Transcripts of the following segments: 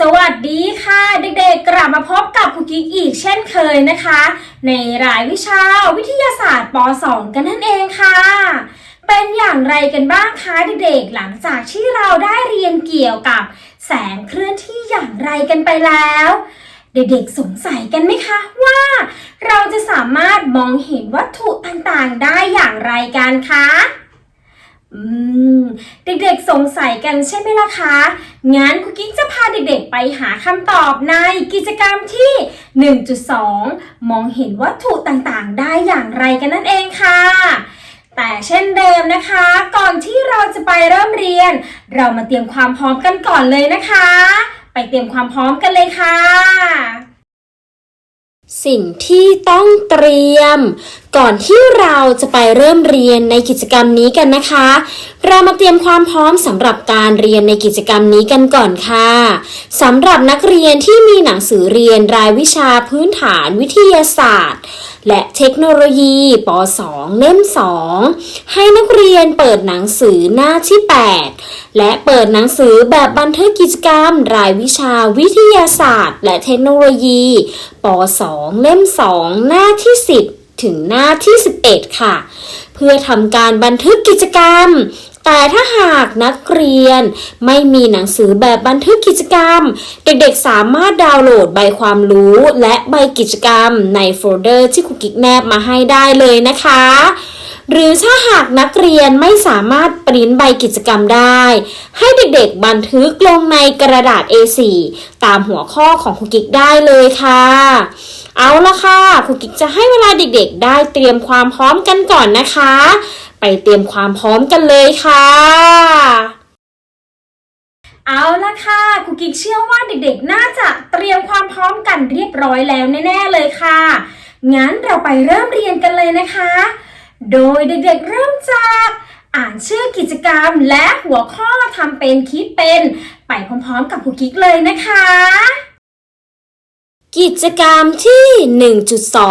สวัสดีค่ะ เด็กๆ กลับมาพบกับครูกิ๊กอีกเช่นเคยนะคะ ในรายวิชาวิทยาศาสตร์ป .2 กันนั่นเองค่ะ เป็นอย่างไรกันบ้างคะเด็กๆ หลังจากที่เราได้เรียนเกี่ยวกับแสงเคลื่อนที่อย่างไรกันไปแล้ว เด็กๆ สงสัยกันไหมคะว่า เราจะสามารถมองเห็นวัตถุต่างๆ ได้อย่างไรกันคะ อืม เด็กๆสงสัยกันใช่ไหมล่ะคะ งั้นคุกกิ๊กจะพาเด็กๆไปหาคำตอบในกิจกรรมที่ 1.2 มองเห็นวัตถุต่างๆ ได้อย่างไรกันนั่นเองค่ะ แต่เช่นเดิมนะคะ ก่อนที่เราจะไปเริ่มเรียน เรามาเตรียมความพร้อมกันก่อนเลยนะคะ ไปเตรียมความพร้อมกันเลยค่ะ สิ่งที่ต้องเตรียม ก่อนที่เราจะไปเริ่มเรียนในกิจกรรมนี้กันนะคะ เรามาเตรียมความพร้อมสำหรับการเรียนในกิจกรรมนี้กันก่อนค่ะสำหรับนักเรียนที่มีหนังสือเรียนรายวิชาพื้นฐานวิทยาศาสตร์ และเทคโนโลยีป .2 เล่ม 2 ให้นักเรียนเปิดหนังสือหน้าที่ 8 และเปิดหนังสือแบบบันทึกกิจกรรม รายวิชาวิทยาศาสตร์ และเทคโนโลยีป .2 เล่ม 2 หน้าที่ 10 ถึงหน้าที่ 11 ค่ะ เพื่อทำการบันทึกกิจกรรม แต่ถ้าหากนักเรียนไม่มีหนังสือแบบบันทึกกิจกรรม เด็กๆสามารถดาวน์โหลดใบความรู้และใบกิจกรรมในโฟลเดอร์ที่ครูกิ๊กแนบมาให้ได้เลยนะคะหรือถ้าหากนักเรียนไม่สามารถปริ้นใบกิจกรรมได้ ให้เด็กๆบันทึกลงในกระดาษ A4 ตามหัวข้อของครูกิ๊กได้เลยค่ะ เอาละค่ะครูกิ๊กจะให้เวลาเด็กๆ ได้เตรียมความพร้อมกันก่อนนะคะ ไปเตรียมความพร้อมกันเลยค่ะ เอาละค่ะครูกิ๊กเชื่อว่าเด็กๆ น่าจะเตรียมความพร้อมกันเรียบร้อยแล้วแน่ๆเลยค่ะ งั้นเราไปเริ่มเรียนกันเลยนะคะ โดยเด็กๆ เริ่มจากอ่านชื่อกิจกรรมและหัวข้อทำเป็นคิดเป็น ไปพร้อมๆกับครูกิ๊กเลยนะคะ กิจกรรมที่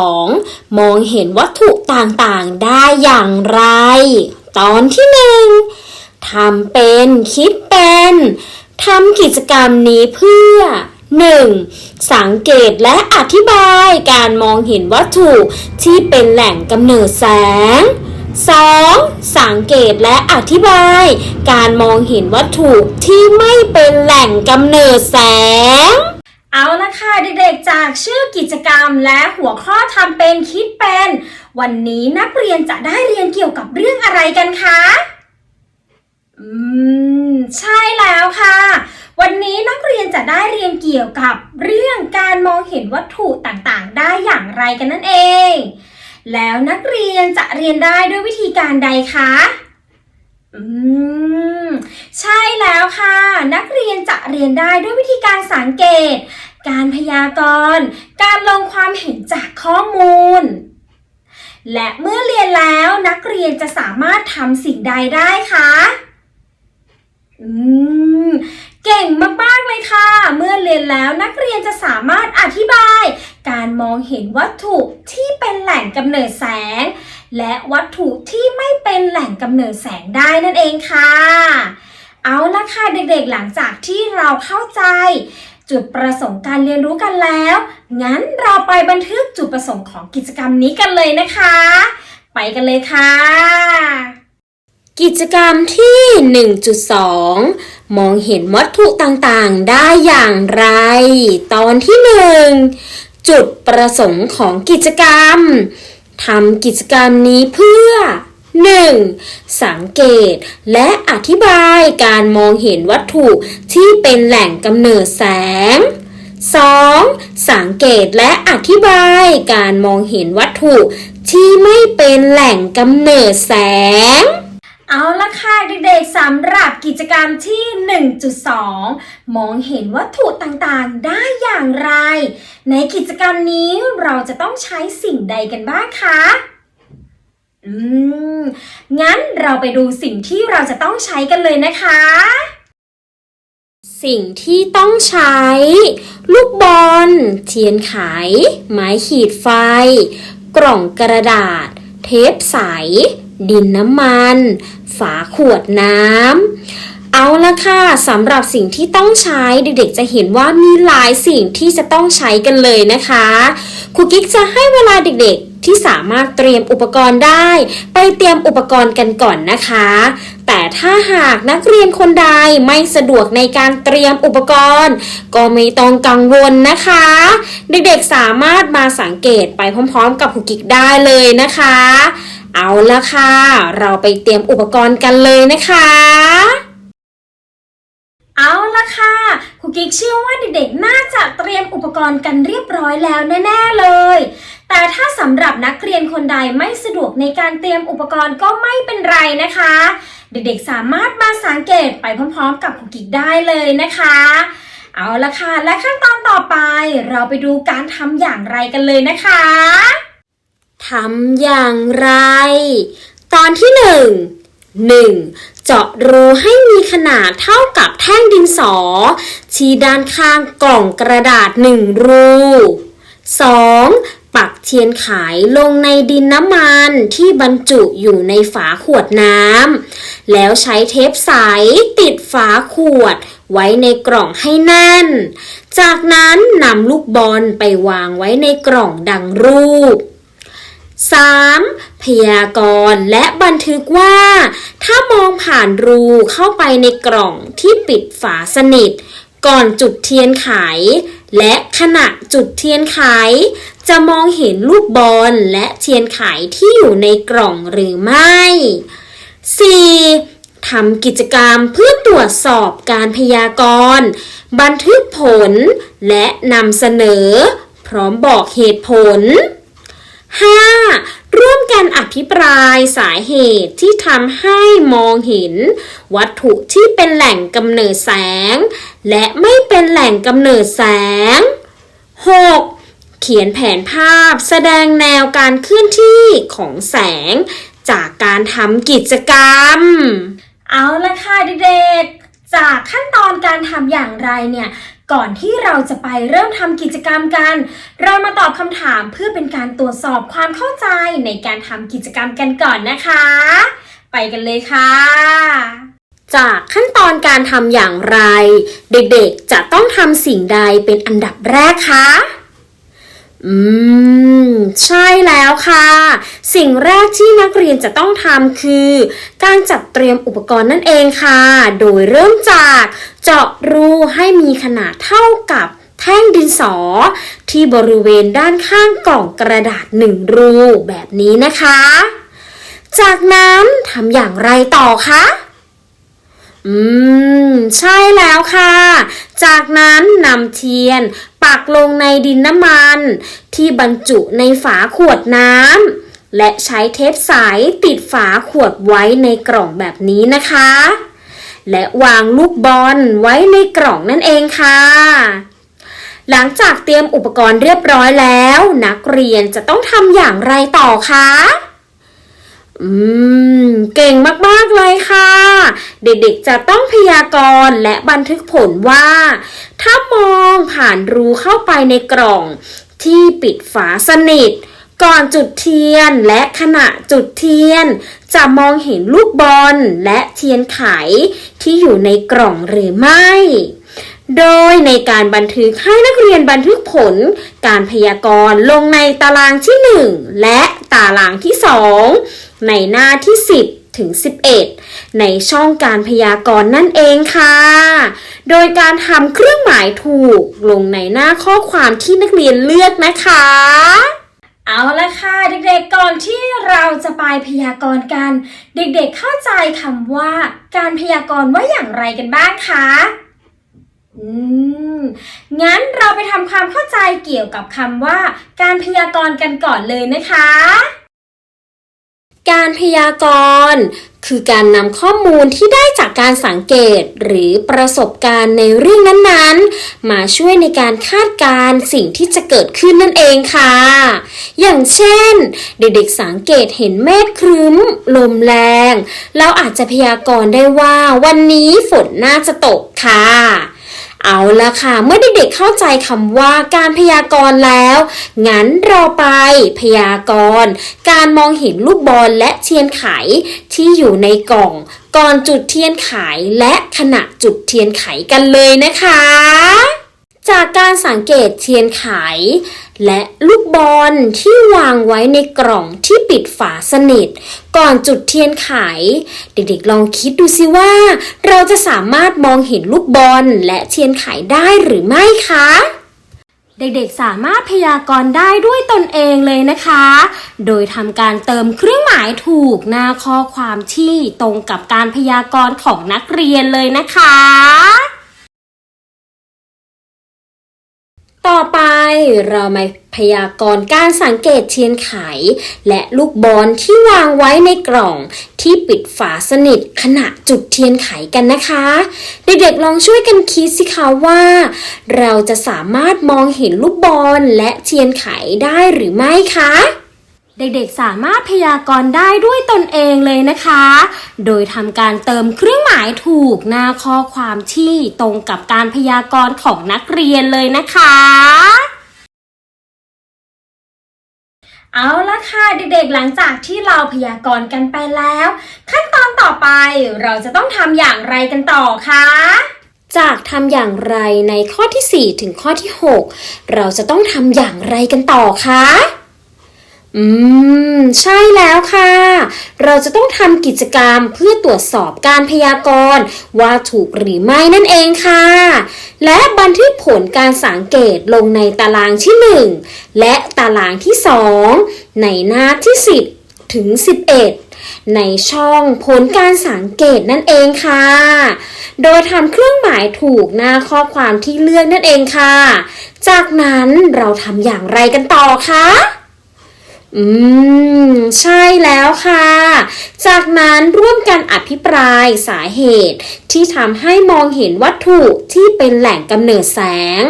1.2 มองเห็นวัตถุต่างๆ ได้อย่างไร ตอนที่1ทำเป็นคิดเป็นทำกิจกรรมนี้เพื่อ 1. สังเกตและอธิบายการมองเห็นวัตถุที่เป็นแหล่งกำเนิดแสง 2. สังเกตและอธิบาย การมองเห็นวัตถุที่ไม่เป็นแหล่งกำเนิดแสง เอาละค่ะเด็กๆจากชื่อกิจกรรมและหัวข้อทำเป็นคิดเป็น วันนี้นักเรียนจะได้เรียนเกี่ยวกับเรื่องอะไรกันคะอืมใช่แล้วค่ะ วันนี้นักเรียนจะได้เรียนเกี่ยวกับเรื่องการมองเห็นวัตถุต่างๆ ได้อย่างไรกันนั่นเอง แล้วนักเรียนจะเรียนได้ด้วยวิธีการใดคะอืม ใช่แล้วค่ะ นักเรียนจะเรียนได้ด้วยวิธีการสังเกต การพยากรณ์ การลงความเห็นจากข้อมูล และเมื่อเรียนแล้วนักเรียนจะสามารถทำสิ่งใดได้คะอืม เก่งมากๆเลยค่ะ เมื่อเรียนแล้วนักเรียนจะสามารถอธิบาย การมองเห็นวัตถุที่เป็นแหล่งกำเนิดแสง และวัตถุที่ไม่เป็นแหล่งกำเนิดแสงได้นั่นเองค่ะ เอาละค่ะเด็กๆหลังจากที่เราเข้าใจ จุดประสงค์การเรียนรู้กันแล้ว งั้นเราไปบันทึกจุดประสงค์ของกิจกรรมนี้กันเลยนะคะ ไปกันเลยค่ะ กิจกรรมที่ 1.2 มองเห็นวัตถุต่างๆ ได้อย่างไร ตอนที่ 1 จุดประสงค์ของกิจกรรมทำกิจกรรมนี้เพื่อ 1. สังเกตและอธิบายการมองเห็นวัตถุที่เป็นแหล่งกำเนิดแสง 2. สังเกตและอธิบายการมองเห็นวัตถุที่ไม่เป็นแหล่งกำเนิดแสง เอาละค่ะเด็กๆสำหรับกิจกรรมที่ 1.2 มองเห็นวัตถุต่างๆได้อย่างไร ในกิจกรรมนี้เราจะต้องใช้สิ่งใดกันบ้างคะอืม งั้นเราไปดูสิ่งที่เราจะต้องใช้กันเลยนะคะ สิ่งที่ต้องใช้ ลูกบอล เทียนไข ไม้ขีดไฟ กล่องกระดาษ เทปใส ดินน้ำมัน ฝาขวดน้ำ เอาละค่ะสำหรับสิ่งที่ต้องใช้เด็กๆ จะเห็นว่ามีหลายสิ่งที่จะต้องใช้กันเลยนะคะครูกิ๊กจะให้เวลาเด็กๆ ที่สามารถเตรียมอุปกรณ์ได้ ไปเตรียมอุปกรณ์กันก่อนนะคะ แต่ถ้าหากนักเรียนคนใดไม่สะดวกในการเตรียมอุปกรณ์ ก็ไม่ต้องกังวลนะคะ เด็กๆสามารถมาสังเกตไปพร้อมๆ กับครูกิกได้เลยนะคะ เอาละค่ะ เราไปเตรียมอุปกรณ์กันเลยนะคะ เอาละค่ะครูกิ๊กเชื่อว่าเด็กๆ น่าจะเตรียมอุปกรณ์กันเรียบร้อยแล้วแน่ๆเลย แต่ถ้าสำหรับนักเรียนคนใดไม่สะดวกในการเตรียมอุปกรณ์ก็ไม่เป็นไรนะคะ เด็กๆ สามารถมาสังเกตไปพร้อมๆ กับครูกิ๊กได้เลยนะคะ เอาละค่ะ และขั้นตอนต่อไป เราไปดูการทำอย่างไรกันเลยนะคะทำอย่างไร ตอนที่หนึ่ง หนึ่งเจาะรูให้มีขนาดเท่ากับแท่งดินสอ ที่ด้านข้างกล่องกระดาษหนึ่งรู 2. ปักเทียนไขลงในดินน้ำมันที่บรรจุอยู่ในฝาขวดน้ำ แล้วใช้เทปใสติดฝาขวดไว้ในกล่องให้แน่น จากนั้นนำลูกบอลไปวางไว้ในกล่องดังรูป 3. พยากรณ์และบันทึกว่า ถ้ามองผ่านรูเข้าไปในกล่องที่ปิดฝาสนิท ก่อนจุดเทียนไข และขณะจุดเทียนไข จะมองเห็นลูกบอลและเทียนไขที่อยู่ในกล่องหรือไม่ 4. ทำกิจกรรมเพื่อตรวจสอบการพยากรณ์ บันทึกผลและนำเสนอ พร้อมบอกเหตุผล 5. ร่วมกันอภิปรายสาเหตุที่ทำให้มองเห็น วัตถุที่เป็นแหล่งกำเนิดแสง และไม่เป็นแหล่งกำเนิดแสง 6. เขียนแผนภาพแสดงแนวการเคลื่อนที่ของแสง จากการทำกิจกรรม เอาละค่ะเด็กๆจากขั้นตอนการทำอย่างไรเนี่ย ก่อนที่เราจะไปเริ่มทำกิจกรรมกัน เรามาตอบคำถามเพื่อเป็นการตรวจสอบความเข้าใจในการทำกิจกรรมกันก่อนนะคะ ไปกันเลยค่ะ จากขั้นตอนการทำอย่างไร เด็กๆจะต้องทำสิ่งใดเป็นอันดับแรกคะ อืม ใช่แล้วค่ะ สิ่งแรกที่นักเรียนจะต้องทำคือ การจัดเตรียมอุปกรณ์นั่นเองค่ะ โดยเริ่มจากเจาะรูให้มีขนาดเท่ากับแท่งดินสอ ที่บริเวณด้านข้างกล่องกระดาษหนึ่งรูแบบนี้นะคะ จากนั้นทำอย่างไรต่อคะอืม ใช่แล้วค่ะ จากนั้นนำเทียน ปักลงในดินน้ำมัน ที่บรรจุในฝาขวดน้ำและใช้เทปใสติดฝาขวดไว้ในกล่องแบบนี้นะคะ และวางลูกบอลไว้ในกล่องนั่นเองค่ะหลังจากเตรียมอุปกรณ์เรียบร้อยแล้ว นักเรียนจะต้องทำอย่างไรต่อคะ อืม เก่งมาก ๆ เลยค่ะ เด็กๆจะต้องพยากรณ์และบันทึกผลว่า ถ้ามองผ่านรูเข้าไปในกล่องที่ปิดฝาสนิท ก่อนจุดเทียนและขณะจุดเทียน จะมองเห็นลูกบอลและเทียนไขที่อยู่ในกล่องหรือไม่ โดยในการบันทึกให้นักเรียนบันทึกผล การพยากรณ์ลงในตารางที่ 1 และตารางที่ 2 ในหน้าที่ 10 ถึง 11 ในช่องการพยากรณ์นั่นเองค่ะ โดยการทำเครื่องหมายถูกลงในหน้าข้อความที่นักเรียนเลือกนะคะ เอาละค่ะ เด็กๆก่อนที่เราจะไปพยากรณ์กัน เด็กๆเข้าใจคำว่า การพยากรณ์ว่าอย่างไรกันบ้างคะอืม งั้นเราไปทำความเข้าใจเกี่ยวกับคำว่า การพยากรณ์กันก่อนเลยนะคะ การพยากรณ์คือการนำข้อมูลที่ได้จากการสังเกตหรือประสบการณ์ในเรื่องนั้นๆ มาช่วยในการคาดการณ์สิ่งที่จะเกิดขึ้นนั่นเองค่ะ อย่างเช่น เด็กๆสังเกตเห็นเมฆครึ้ม ลมแรงแล้วอาจจะพยากรณ์ได้ว่าวันนี้ฝนน่าจะตกค่ะ เอาละค่ะ เมื่อเด็กๆเข้าใจคำว่าการพยากรณ์แล้ว งั้นเราไป พยากรณ์ การมองเห็นลูกบอลและเทียนไขที่อยู่ในกล่อง ก่อนจุดเทียนไขและขณะจุดเทียนไขกันเลยนะคะ จากการสังเกตเทียนไข และลูกบอลที่วางไว้ในกล่องที่ปิดฝาสนิท ก่อนจุดเทียนไข เด็กๆลองคิดดูสิว่า เราจะสามารถมองเห็นลูกบอลและเทียนไขได้หรือไม่คะเด็กๆ สามารถพยากรณ์ได้ด้วยตนเองเลยนะคะ โดยทำการเติมเครื่องหมายถูกหน้าข้อความที่ตรงกับการพยากรณ์ของนักเรียนเลยนะคะ ต่อไปเรามาพยากรณ์การสังเกตเทียนไข และลูกบอลที่วางไว้ในกล่อง ที่ปิดฝาสนิทขณะจุดเทียนไขกันนะคะ เด็กๆลองช่วยกันคิดสิคะว่า เราจะสามารถมองเห็นลูกบอลและเทียนไขได้หรือไม่คะ เด็กๆ สามารถพยากรณ์ได้ด้วยตนเองเลยนะคะ โดยทำการเติมเครื่องหมายถูกหน้าข้อความที่ตรงกับการพยากรณ์ของนักเรียนเลยนะคะ เอาละค่ะเด็กๆ หลังจากที่เราพยากรณ์กันไปแล้ว ขั้นตอนต่อไปเราจะต้องทำอย่างไรกันต่อคะจากทำอย่างไรในข้อที่ 4 ถึงข้อที่ 6 เราจะต้องทำอย่างไรกันต่อคะ อืม ใช่แล้วค่ะ เราจะต้องทำกิจกรรมเพื่อตรวจสอบการพยากรณ์ว่าถูกหรือไม่นั่นเองค่ะ และบันทึกผลการสังเกตลงในตารางที่ 1 และตารางที่ 2 ในหน้าที่ 10 ถึง 11 ในช่องผลการสังเกตนั่นเองค่ะ โดยทำเครื่องหมายถูกหน้าข้อความที่เลือกนั่นเองค่ะ จากนั้นเราทำอย่างไรกันต่อคะ อืม ใช่แล้วค่ะ จากนั้นร่วมกันอภิปรายสาเหตุ ที่ทำให้มองเห็นวัตถุที่เป็นแหล่งกำเนิดแสง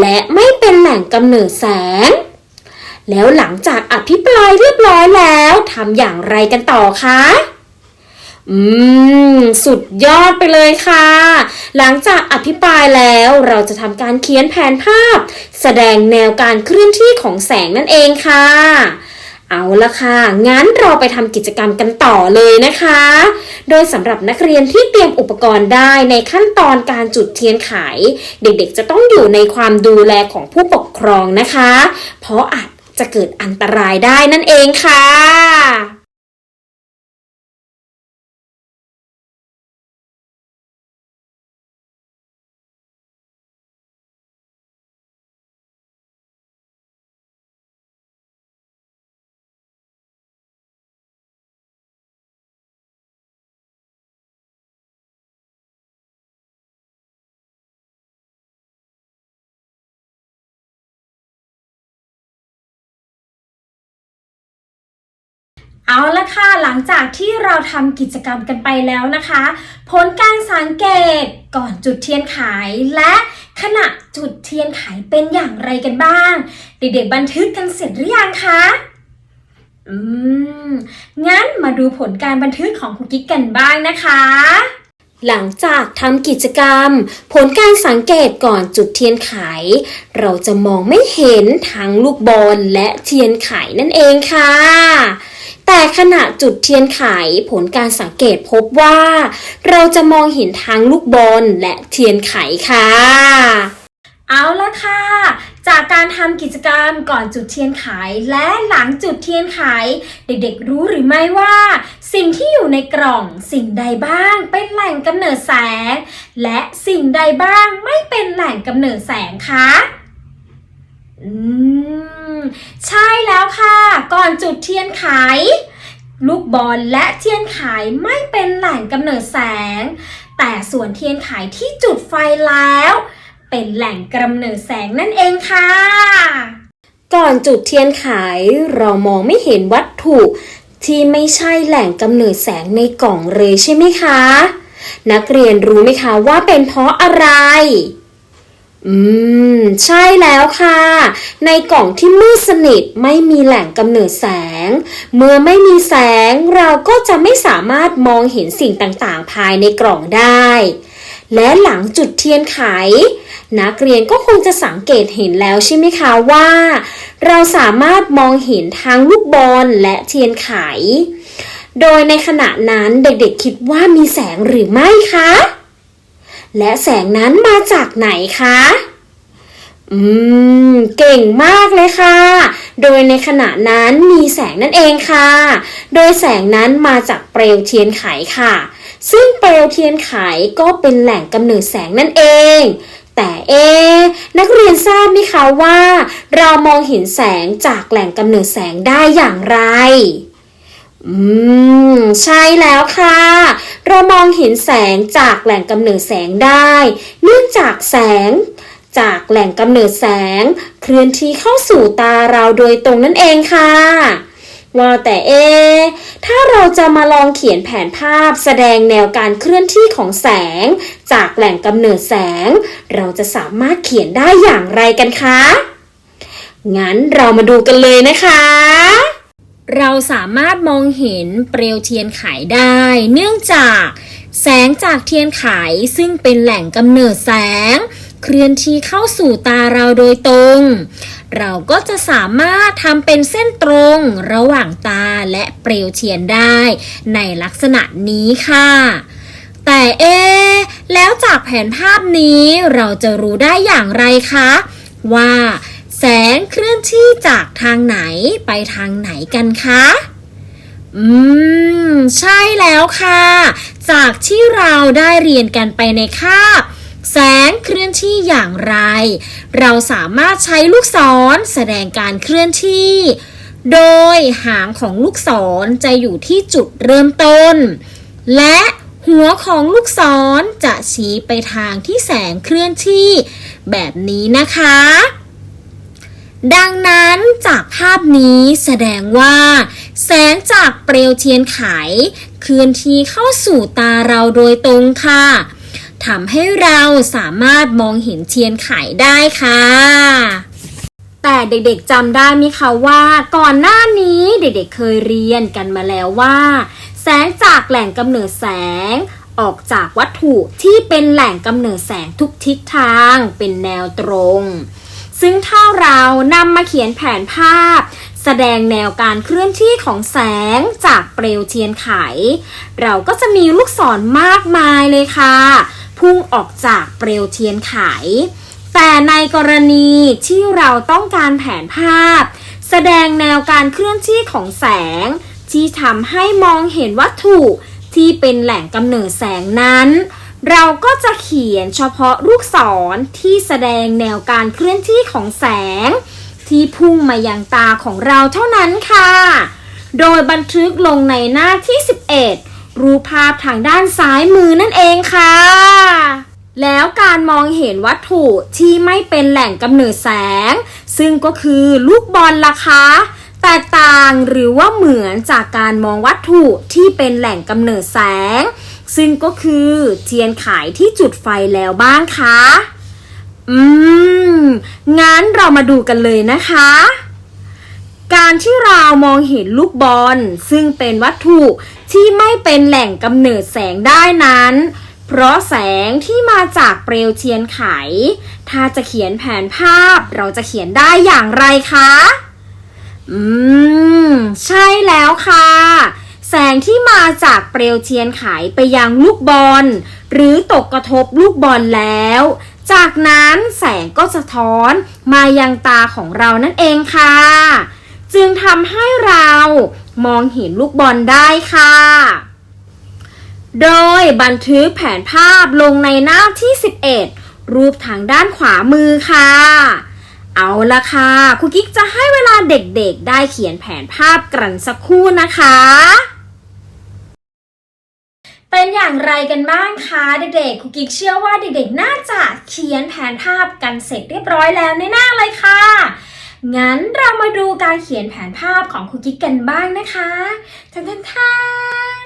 และไม่เป็นแหล่งกำเนิดแสง แล้วหลังจากอภิปรายเรียบร้อยแล้วทำอย่างไรกันต่อคะอืม สุดยอดไปเลยค่ะ หลังจากอภิปรายแล้วเราจะทำการเขียนแผนภาพ แสดงแนวการเคลื่อนที่ของแสงนั่นเองค่ะ เอาละค่ะ งั้นเราไปทำกิจกรรมกันต่อเลยนะคะ โดยสำหรับนักเรียนที่เตรียมอุปกรณ์ได้ในขั้นตอนการจุดเทียนไข เด็กๆจะต้องอยู่ในความดูแลของผู้ปกครองนะคะ เพราะอาจจะเกิดอันตรายได้นั่นเองค่ะ เอาละค่ะ หลังจากที่เราทำกิจกรรมกันไปแล้วนะคะ ผลการสังเกตก่อนจุดเทียนไขและขณะจุดเทียนไขเป็นอย่างไรกันบ้าง เด็กๆบันทึกกันเสร็จหรือยังคะ อืม งั้นมาดูผลการบันทึกของครูกิ๊กกันบ้างนะคะ หลังจากทำกิจกรรม ผลการสังเกตก่อนจุดเทียนไข เราจะมองไม่เห็นทั้งลูกบอลและเทียนไขนั่นเองค่ะ แต่ขณะจุดเทียนไขผลการสังเกตพบว่า เราจะมองเห็นทั้งลูกบอลและเทียนไขค่ะ เอาละค่ะ จากการทำกิจกรรมก่อนจุดเทียนไขและหลังจุดเทียนไข เด็กๆรู้หรือไม่ว่า สิ่งที่อยู่ในกล่องสิ่งใดบ้างเป็นแหล่งกำเนิดแสง และสิ่งใดบ้างไม่เป็นแหล่งกำเนิดแสงคะอืม ใช่แล้วค่ะ ก่อนจุดเทียนไข ลูกบอลและเทียนไขไม่เป็นแหล่งกำเนิดแสง แต่ส่วนเทียนไขที่จุดไฟแล้ว เป็นแหล่งกำเนิดแสงนั่นเองค่ะ ก่อนจุดเทียนไขเรามองไม่เห็นวัตถุที่ไม่ใช่แหล่งกำเนิดแสงในกล่องเลยใช่ไหมคะ นักเรียนรู้ไหมคะว่าเป็นเพราะอะไร อืม ใช่แล้วค่ะ ในกล่องที่มืดสนิทไม่มีแหล่งกำเนิดแสง เมื่อไม่มีแสงเราก็จะไม่สามารถมองเห็นสิ่งต่างๆ ภายในกล่องได้ และหลังจุดเทียนไข นักเรียนก็คงจะสังเกตเห็นแล้วใช่ไหมคะว่า เราสามารถมองเห็นทั้งลูกบอลและเทียนไข โดยในขณะนั้นเด็กๆคิดว่ามีแสงหรือไม่คะ และแสงนั้นมาจากไหนคะ อืม เก่งมากเลยค่ะ โดยในขณะนั้นมีแสงนั่นเองค่ะ โดยแสงนั้นมาจากเปลวเทียนไขค่ะ ซึ่งเปลวเทียนไขก็เป็นแหล่งกำเนิดแสงนั่นเองแต่เอะนักเรียนทราบไหมคะว่า เรามองเห็นแสงจากแหล่งกำเนิดแสงได้อย่างไร อืม ใช่แล้วค่ะ เรามองเห็นแสงจากแหล่งกำเนิดแสงได้ เนื่องจากแสง จากแหล่งกำเนิดแสง เคลื่อนที่เข้าสู่ตาเราโดยตรงนั่นเองค่ะ ว่าแต่เอ ถ้าเราจะมาลองเขียนแผนภาพแสดงแนวการเคลื่อนที่ของแสง จากแหล่งกำเนิดแสง เราจะสามารถเขียนได้อย่างไรกันคะ งั้นเรามาดูกันเลยนะคะ เราสามารถมองเห็นเปลวเทียนไขได้ เนื่องจากแสงจากเทียนไขซึ่งเป็นแหล่งกำเนิดแสง เคลื่อนที่เข้าสู่ตาเราโดยตรง เราก็จะสามารถทำเป็นเส้นตรงระหว่างตาและเปลวเทียนได้ ในลักษณะนี้ค่ะ แต่เอะแล้วจากแผนภาพนี้เราจะรู้ได้อย่างไรคะ ว่า แสงเคลื่อนที่จากทางไหนไปทางไหนกันคะ อืม ใช่แล้วค่ะ จากที่เราได้เรียนกันไปในคาบแสงเคลื่อนที่อย่างไร เราสามารถใช้ลูกศรแสดงการเคลื่อนที่ โดยหางของลูกศรจะอยู่ที่จุดเริ่มต้น และหัวของลูกศรจะชี้ไปทางที่แสงเคลื่อนที่ แบบนี้นะคะ ดังนั้นจากภาพนี้แสดงว่า แสงจากเปลวเทียนไข เคลื่อนที่เข้าสู่ตาเราโดยตรงค่ะทำให้เราสามารถมองเห็นเทียนไขได้ค่ะ แต่เด็กๆจำได้ไหมคะว่า ก่อนหน้านี้เด็กๆเคยเรียนกันมาแล้วว่า แสงจากแหล่งกำเนิดแสงออกจากวัตถุที่เป็นแหล่งกำเนิดแสงทุกทิศทางเป็นแนวตรง ซึ่งถ้าเรานำมาเขียนแผนภาพ แสดงแนวการเคลื่อนที่ของแสงจากเปลวเทียนไข เราก็จะมีลูกศรมากมายเลยค่ะ พุ่งออกจากเปลวเทียนไข แต่ในกรณีที่เราต้องการแผนภาพ แสดงแนวการเคลื่อนที่ของแสง ที่ทำให้มองเห็นวัตถุที่เป็นแหล่งกำเนิดแสงนั้น เราก็จะเขียนเฉพาะลูกศรที่แสดงแนวการเคลื่อนที่ของแสง ที่พุ่งมายังตาของเราเท่านั้นค่ะ โดยบันทึกลงในหน้าที่ 11 รูปภาพทางด้านซ้ายมือนั่นเองค่ะ แล้วการมองเห็นวัตถุที่ไม่เป็นแหล่งกำเนิดแสง ซึ่งก็คือลูกบอลล่ะคะแตกต่างหรือว่าเหมือนจากการมองวัตถุที่เป็นแหล่งกำเนิดแสง ซึ่งก็คือเทียนไขที่จุดไฟแล้วบ้างคะ อืม งั้นเรามาดูกันเลยนะคะ การที่เรามองเห็นลูกบอล ซึ่งเป็นวัตถุที่ไม่เป็นแหล่งกำเนิดแสงได้นั้น เพราะแสงที่มาจากเปลวเทียนไข ถ้าจะเขียนแผนภาพเราจะเขียนได้อย่างไรคะ อืม ใช่แล้วค่ะ แสงที่มาจากเปลวเทียนไขไปยังลูกบอล หรือตกกระทบลูกบอลแล้ว จากนั้นแสงก็สะท้อนมายังตาของเรานั่นเองค่ะ จึงทำให้เรามองเห็นลูกบอลได้ค่ะ โดยบันทึกแผนภาพลงในหน้าที่ 11 รูปทางด้านขวามือค่ะเอาละค่ะ ครูกิ๊กจะให้เวลาเด็กๆ ได้เขียนแผนภาพกันสักครู่นะคะ เป็นอย่างไรกันบ้างคะเด็กๆครูกิ๊กเชื่อว่าเด็กๆน่าจะเขียนแผนภาพกันเสร็จเรียบร้อยแล้วแน่ๆเลยค่ะ งั้นเรามาดูการเขียนแผนภาพของครูกิ๊กกันบ้างนะคะทันทันทัน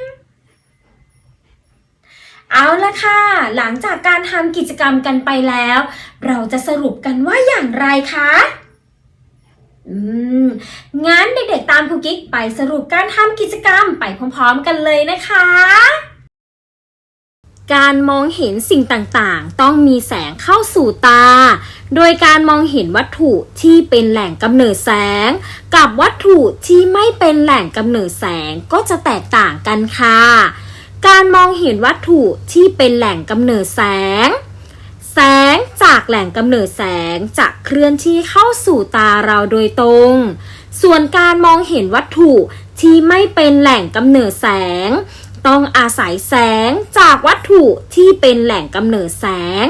เอาละค่ะ หลังจากการทำกิจกรรมกันไปแล้ว เราจะสรุปกันว่าอย่างไรคะอืมงั้นเด็กๆตามครูกิ๊กไปสรุปการทำกิจกรรมไปพร้อมๆกันเลยนะคะ การมองเห็นสิ่งต่างๆ ต้องมีแสงเข้าสู่ตา โดยการมองเห็นวัตถุที่เป็นแหล่งกำเนิดแสง กับวัตถุที่ไม่เป็นแหล่งกำเนิดแสงก็จะแตกต่างกันค่ะ การมองเห็นวัตถุที่เป็นแหล่งกำเนิดแสง แสงจากแหล่งกำเนิดแสงจะเคลื่อนที่เข้าสู่ตาเราโดยตรง ส่วนการมองเห็นวัตถุที่ไม่เป็นแหล่งกำเนิดแสง ต้องอาศัยแสงจากวัตถุที่เป็นแหล่งกำเนิดแสง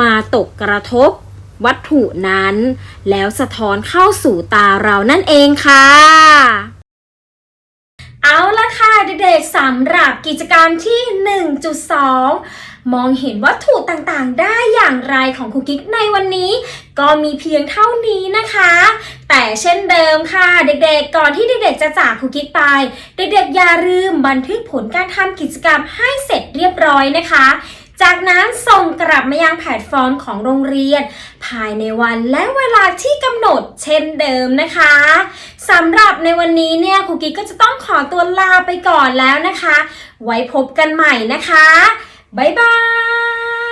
มาตกกระทบวัตถุนั้น แล้วสะท้อนเข้าสู่ตาเรานั่นเองค่ะ เอาละค่ะเด็กๆสำหรับกิจกรรมที่ 1.2 มองเห็นวัตถุต่างๆ ได้อย่างไรของครูกิ๊กในวันนี้ ก็มีเพียงเท่านี้นะคะ แต่เช่นเดิมค่ะ เด็กๆ ก่อนที่เด็กๆ จะจากครูกิ๊กไป เด็กๆ อย่าลืมบันทึกผลการทำกิจกรรมให้เสร็จเรียบร้อยนะคะจากนั้นส่งกลับมายังแพลตฟอร์มของโรงเรียน ภายในวันและเวลาที่กำหนดเช่นเดิมนะคะ สำหรับในวันนี้เนี่ยคุกกี้ก็จะต้องขอตัวลาไปก่อนแล้วนะคะ ไว้พบกันใหม่นะคะ บ๊ายบาย